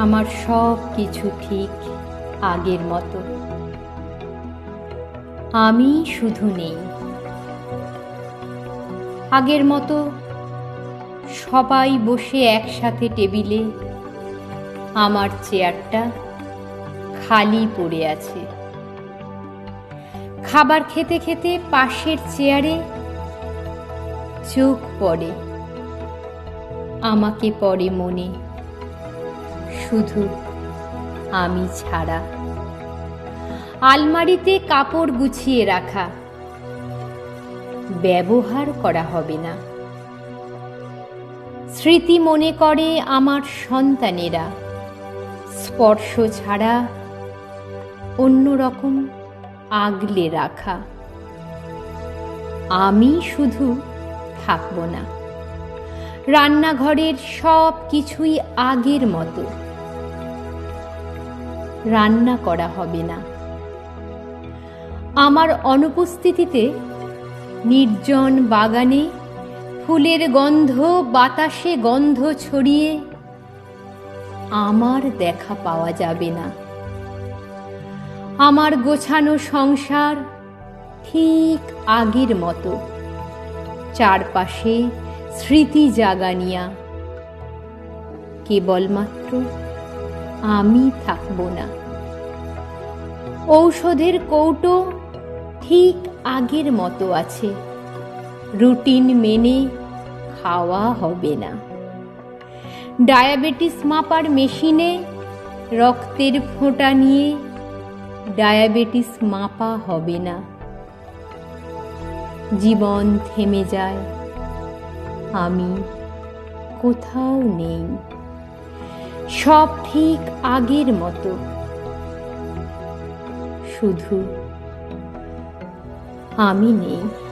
আমার সব কিছু ঠিক আগের মতো। আমি শুধু নেই। আগের মতো সবাই বসে একসাথে টেবিলে আমার চেয়ারটা খালি পড়ে আছে। খাবার খেতে খেতে পাশের চেয়ারে চোখ পড়ে। আমাকে পড়ে মনে। শুধু, আমি ছাড়া। আলমারিতে কাপড় গুছিয়ে রাখা। ব্যবহার করা হবে না। স্মৃতি মনে করে আমার সন্তানেরা। স্পর্শ ছাড়া অন্যরকম আগলে রাখা। আমি শুধু থাকব না। রান্নাঘরের সব কিছুই আগের মতো। রান্না করা হবে না। আমার অনুপস্থিতিতে নির্জন বাগানে ফুলের গন্ধ, বাতাসে গন্ধ ছড়িয়ে আমার দেখা পাওয়া যাবে না। আমার গোছানো সংসার ঠিক আগের মতো। চারপাশে স্মৃতি জাগানিয়া। কেবলমাত্র আমি থাকব না। ঔষধের কৌটো ঠিক আগের মতো আছে। রুটিন মেনে খাওয়া হবে না। ডায়াবেটিস মাপার মেশিনে রক্তের ফোঁটা নিয়ে ডায়াবেটিস মাপা হবে না। জীবন থেমে যায়। আমি কোথাও নেই। সব ঠিক আগের মতো। শুধু আমি নেই।